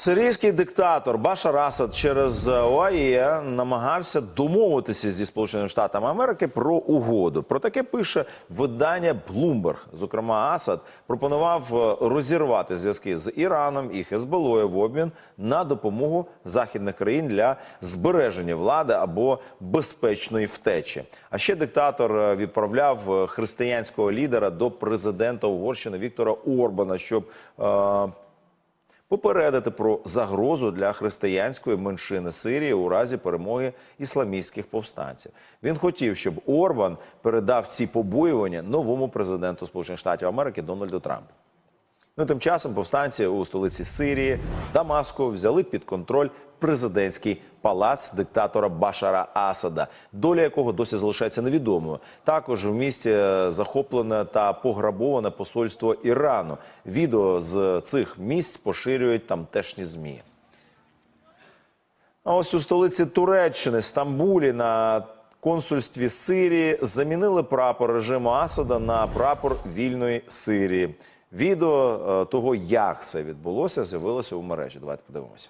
Сирійський диктатор Башар Асад через ОАЄ намагався домовитися зі Сполученими Штатами Америки про угоду. Про таке пише видання Bloomberg. Зокрема, Асад пропонував е, розірвати зв'язки з Іраном і Хезболою в обмін на допомогу західних країн для збереження влади або безпечної втечі. А ще диктатор е, відправляв е, християнського лідера до президента Угорщини Віктора Орбана, щоб е, попередити про загрозу для християнської меншини Сирії у разі перемоги ісламістських повстанців. Він хотів, щоб Орбан передав ці побоювання новому президенту Сполучених Штатів Америки Дональду Трампу. Ну, тим часом повстанці у столиці Сирії Дамаску взяли під контроль президентський палац диктатора Башара Асада, доля якого досі залишається невідомою. Також в місті е, захоплене та пограбоване посольство Ірану. Відео з цих місць поширюють тамтешні змі. А ось у столиці Туреччини, Стамбулі, на консульстві Сирії замінили прапор режиму Асада на прапор вільної Сирії. Відео е, того, як це відбулося, з'явилося у мережі. Давайте подивимося.